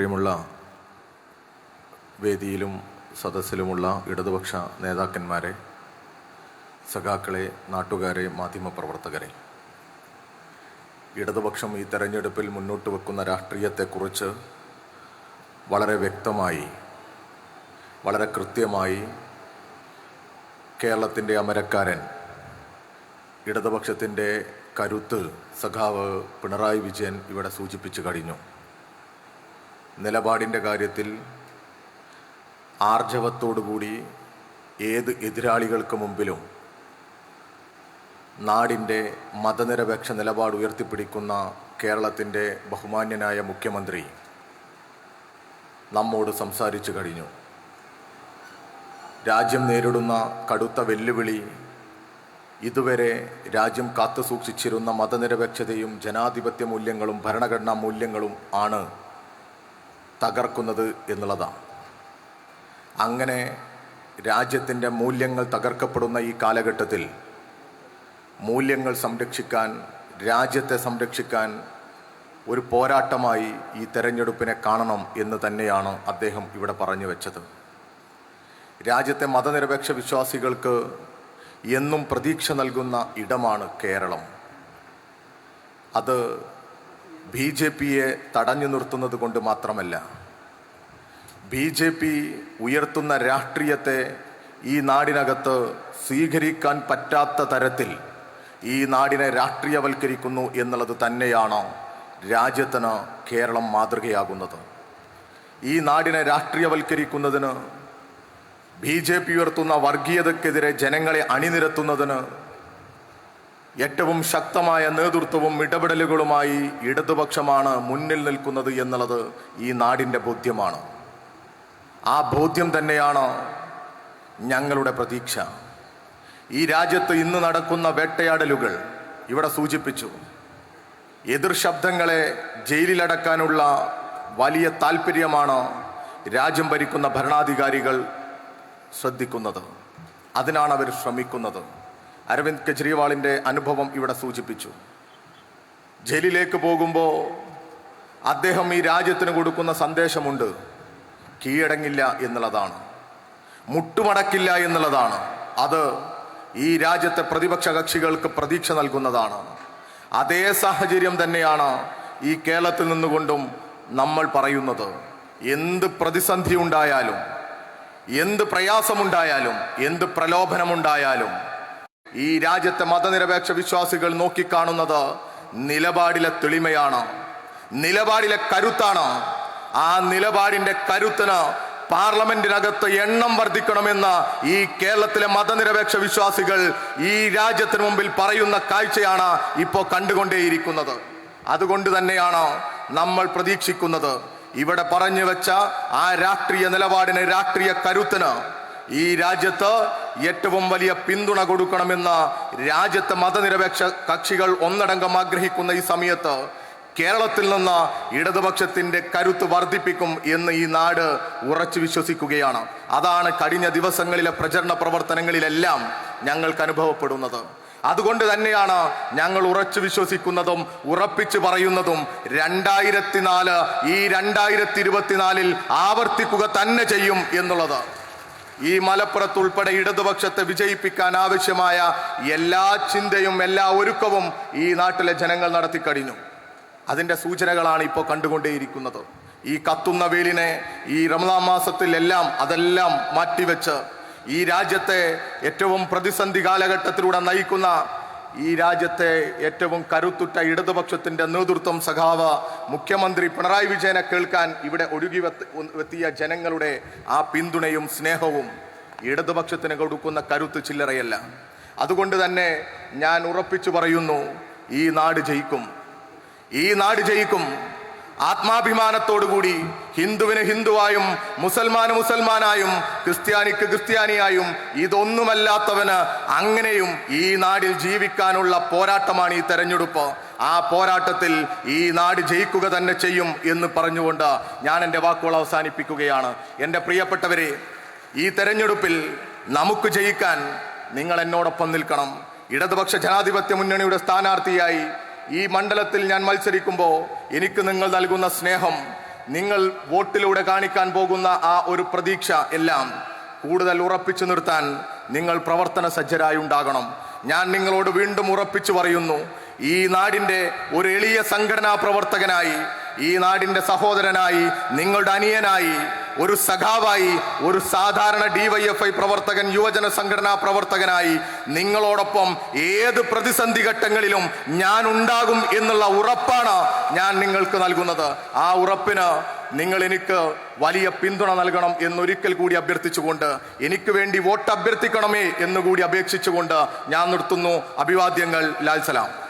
പ്രിയമുള്ള വേദിയിലും സദസ്സിലുമുള്ള ഇടതുപക്ഷ നേതാക്കന്മാരെ സഖാക്കളെ നാട്ടുകാരെ മാധ്യമപ്രവർത്തകരെ. ഇടതുപക്ഷം ഈ തെരഞ്ഞെടുപ്പിൽ മുന്നോട്ട് വെക്കുന്ന രാഷ്ട്രീയത്തെക്കുറിച്ച് വളരെ വ്യക്തമായി വളരെ കൃത്യമായി കേരളത്തിന്റെ അമരക്കാരൻ ഇടതുപക്ഷത്തിന്റെ കരുത്ത് സഖാവ് പിണറായി വിജയൻ ഇവിടെ സൂചിപ്പിച്ചു കഴിഞ്ഞു. നിലപാടിന്റെ കാര്യത്തിൽ ആർജവത്തോടുകൂടി ഏത് എതിരാളികൾക്ക് മുമ്പിലും നാടിന്റെ മതനിരപേക്ഷ നിലപാട് ഉയർത്തിപ്പിടിക്കുന്ന കേരളത്തിന്റെ ബഹുമാന്യനായ മുഖ്യമന്ത്രി നമ്മോട് സംസാരിച്ചു കഴിഞ്ഞു. രാജ്യം നേരിടുന്ന കടുത്ത വെല്ലുവിളി ഇതുവരെ രാജ്യം കാത്തു സൂക്ഷിച്ചിരുന്ന മതനിരപേക്ഷതയും ജനാധിപത്യ മൂല്യങ്ങളും ഭരണഘടനാ മൂല്യങ്ങളും ആണ്. തകർക്കുന്നത് എന്നുള്ളതാണ്. അങ്ങനെ രാജ്യത്തിന്റെ മൂല്യങ്ങൾ തകർക്കപ്പെടുന്ന ഈ കാലഘട്ടത്തിൽ മൂല്യങ്ങൾ സംരക്ഷിക്കാൻ രാജ്യത്തെ സംരക്ഷിക്കാൻ ഒരു പോരാട്ടമായി ഈ തെരഞ്ഞെടുപ്പിനെ കാണണം എന്ന് തന്നെയാണ് അദ്ദേഹം ഇവിടെ പറഞ്ഞു വെച്ചത്. രാജ്യത്തെ മതനിരപേക്ഷ വിശ്വാസികൾക്ക് എന്നും പ്രതീക്ഷ നൽകുന്ന ഇടമാണ് കേരളം. അത് ബി ജെ പിയെ തടഞ്ഞു നിർത്തുന്നത് കൊണ്ട് മാത്രമല്ല ബി ജെ പി ഉയർത്തുന്ന രാഷ്ട്രീയത്തെ ഈ നാടിനകത്ത് സ്വീകരിക്കാൻ പറ്റാത്ത തരത്തിൽ ഈ നാടിനെ രാഷ്ട്രീയവൽക്കരിക്കുന്നു എന്നുള്ളത് തന്നെയാണ് രാജ്യത്തിന് കേരളം മാതൃകയാകുന്നത്. ഈ നാടിനെ രാഷ്ട്രീയവൽക്കരിക്കുന്നതിന് ബി ജെ പി ഉയർത്തുന്ന വർഗീയതക്കെതിരെ ജനങ്ങളെ അണിനിരത്തുന്നതിന് ഏറ്റവും ശക്തമായ നേതൃത്വവും ഇടപെടലുകളുമായി ഇടതുപക്ഷമാണ് മുന്നിൽ നിൽക്കുന്നത് എന്നുള്ളത് ഈ നാടിന്റെ ബോധ്യമാണ്. ആ ബോധ്യം തന്നെയാണ് ഞങ്ങളുടെ പ്രതീക്ഷ. ഈ രാജ്യത്ത് ഇന്ന് നടക്കുന്ന വേട്ടയാടലുകൾ ഇവിടെ സൂചിപ്പിച്ചു. എതിർ ശബ്ദങ്ങളെ ജയിലിലടക്കാനുള്ള വലിയ താല്പര്യമാണ് രാജ്യം ഭരിക്കുന്ന ഭരണാധികാരികൾ ശ്രദ്ധിക്കുന്നത്. അതിനാണ് അവർ ശ്രമിക്കുന്നത്. അരവിന്ദ് കെജ്രിവാളിന്റെ അനുഭവം ഇവിടെ സൂചിപ്പിച്ചു. ജയിലിലേക്ക് പോകുമ്പോൾ അദ്ദേഹം ഈ രാജ്യത്തിന് കൊടുക്കുന്ന സന്ദേശമുണ്ട്. കീഴടങ്ങില്ല എന്നുള്ളതാണ്. മുട്ടുമടക്കില്ല എന്നുള്ളതാണ്. അത് ഈ രാജ്യത്തെ പ്രതിപക്ഷ കക്ഷികൾക്ക് പ്രതീക്ഷ നൽകുന്നതാണ്. അതേ സാഹചര്യം തന്നെയാണ് ഈ കേരളത്തിൽ നിന്നുകൊണ്ടും നമ്മൾ പറയുന്നത്. എന്ത് പ്രതിസന്ധി ഉണ്ടായാലും എന്ത് പ്രയാസമുണ്ടായാലും എന്ത് പ്രലോഭനമുണ്ടായാലും ഈ രാജ്യത്തെ മതനിരപേക്ഷ വിശ്വാസികൾ നോക്കിക്കാണുന്നത് നിലപാടിലെ തെളിമയാണ് നിലപാടിലെ കരുത്താണ്. ആ നിലപാടിന്റെ കരുത്തിന് പാർലമെന്റിനകത്ത് എണ്ണം വർദ്ധിക്കണമെന്ന് ഈ കേരളത്തിലെ മതനിരപേക്ഷ വിശ്വാസികൾ ഈ രാജ്യത്തിന് മുമ്പിൽ പറയുന്ന കാഴ്ചയാണ് ഇപ്പോൾ കണ്ടുകൊണ്ടേയിരിക്കുന്നത്. അതുകൊണ്ട് തന്നെയാണ് നമ്മൾ പ്രതീക്ഷിക്കുന്നത്. ഇവിടെ പറഞ്ഞു വെച്ച ആ രാഷ്ട്രീയ നിലപാടിന് രാഷ്ട്രീയ കരുത്തിന് ഈ രാജ്യത്ത് ഏറ്റവും വലിയ പിന്തുണ കൊടുക്കണമെന്ന് രാജ്യത്തെ മതനിരപേക്ഷ കക്ഷികൾ ഒന്നടങ്കം ആഗ്രഹിക്കുന്ന ഈ സമയത്ത് കേരളത്തിൽ നിന്ന് ഇടതുപക്ഷത്തിന്റെ കരുത്ത് വർദ്ധിപ്പിക്കും എന്ന് ഈ നാട് ഉറച്ചു വിശ്വസിക്കുകയാണ്. അതാണ് കഴിഞ്ഞ ദിവസങ്ങളിലെ പ്രചരണ പ്രവർത്തനങ്ങളിലെല്ലാം ഞങ്ങൾക്ക് അനുഭവപ്പെടുന്നത്. അതുകൊണ്ട് തന്നെയാണ് ഞങ്ങൾ ഉറച്ചു വിശ്വസിക്കുന്നതും ഉറപ്പിച്ചു പറയുന്നതും രണ്ടായിരത്തി നാല് ഈ രണ്ടായിരത്തി ഇരുപത്തിനാലിൽ ആവർത്തിക്കുക തന്നെ ചെയ്യും എന്നുള്ളത്. ഈ മലപ്പുറത്ത് ഉൾപ്പെടെ ഇടതുപക്ഷത്തെ വിജയിപ്പിക്കാൻ ആവശ്യമായ എല്ലാ ചിന്തയും എല്ലാ ഒരുക്കവും ഈ നാട്ടിലെ ജനങ്ങൾ നടത്തിക്കഴിഞ്ഞു അതിന്റെ സൂചനകളാണ് ഇപ്പോൾ കണ്ടുകൊണ്ടേയിരിക്കുന്നത്. ഈ കത്തുന്ന വെയിലിനെ ഈ റമദാൻ മാസത്തിലെല്ലാം അതെല്ലാം മാറ്റിവെച്ച് ഈ രാജ്യത്തെ ഏറ്റവും പ്രതിസന്ധി കാലഘട്ടത്തിലൂടെ നയിക്കുന്ന ഈ രാജ്യത്തെ ഏറ്റവും കരുത്തുറ്റ ഇടതുപക്ഷത്തിന്റെ നേതൃത്വം സഖാവ് മുഖ്യമന്ത്രി പിണറായി വിജയനെ കേൾക്കാൻ ഇവിടെ ഒഴുകി എത്തിയ ജനങ്ങളുടെ ആ പിന്തുണയും സ്നേഹവും ഇടതുപക്ഷത്തിന് കൊടുക്കുന്ന കരുത്ത് ചില്ലറയല്ല. അതുകൊണ്ട് തന്നെ ഞാൻ ഉറപ്പിച്ചു പറയുന്നു ഈ നാട് ജയിക്കും. ഈ നാട് ജയിക്കും. ആത്മാഭിമാനത്തോടുകൂടി ഹിന്ദുവിന് ഹിന്ദുവായും മുസൽമാന് മുസൽമാനായും ക്രിസ്ത്യാനിക്ക് ക്രിസ്ത്യാനിയായും ഇതൊന്നുമല്ലാത്തവന് അങ്ങനെയും ഈ നാടിൽ ജീവിക്കാനുള്ള പോരാട്ടമാണ് ഈ തെരഞ്ഞെടുപ്പ്. ആ പോരാട്ടത്തിൽ ഈ നാട് ജയിക്കുക തന്നെ ചെയ്യും എന്ന് പറഞ്ഞുകൊണ്ട് ഞാൻ എന്റെ വാക്കുകൾ അവസാനിപ്പിക്കുകയാണ്. എന്റെ പ്രിയപ്പെട്ടവരെ ഈ തെരഞ്ഞെടുപ്പിൽ നമുക്ക് ജയിക്കാൻ നിങ്ങൾ എന്നോടൊപ്പം നിൽക്കണം. ഇടതുപക്ഷ ജനാധിപത്യ മുന്നണിയുടെ സ്ഥാനാർത്ഥിയായി ഈ മണ്ഡലത്തിൽ ഞാൻ മത്സരിക്കുമ്പോൾ എനിക്ക് നിങ്ങൾ നൽകുന്ന സ്നേഹം നിങ്ങൾ വോട്ടിലൂടെ കാണിക്കാൻ പോകുന്ന ആ ഒരു പ്രതീക്ഷ എല്ലാം കൂടുതൽ ഉറപ്പിച്ചു നിർത്താൻ നിങ്ങൾ പ്രവർത്തന സജ്ജരായി ഉണ്ടാകണം. ഞാൻ നിങ്ങളോട് വീണ്ടും ഉറപ്പിച്ചു പറയുന്നു ഈ നാടിന്റെ ഒരു എളിയ സംഘടനാ പ്രവർത്തകനായി ഈ നാടിന്റെ സഹോദരനായി നിങ്ങളുടെ അനിയനായി ഒരു സഖാവായി ഒരു സാധാരണ ഡിവൈഎഫ്ഐ പ്രവർത്തകൻ യുവജന സംഘടനാ പ്രവർത്തകനായി നിങ്ങളോടൊപ്പം ഏത് പ്രതിസന്ധി ഘട്ടങ്ങളിലും ഞാൻ ഉണ്ടാകും എന്നുള്ള ഉറപ്പാണ് ഞാൻ നിങ്ങൾക്ക് നൽകുന്നത്. ആ ഉറപ്പിന് നിങ്ങൾ എനിക്ക് വലിയ പിന്തുണ നൽകണം എന്നൊരിക്കൽ കൂടി അഭ്യർത്ഥിച്ചുകൊണ്ട് എനിക്ക് വേണ്ടി വോട്ട് അഭ്യർത്ഥിക്കണമേ എന്നുകൂടി അപേക്ഷിച്ചുകൊണ്ട് ഞാൻ നിർത്തുന്നു. അഭിവാദ്യങ്ങൾ ലാൽ സലാം.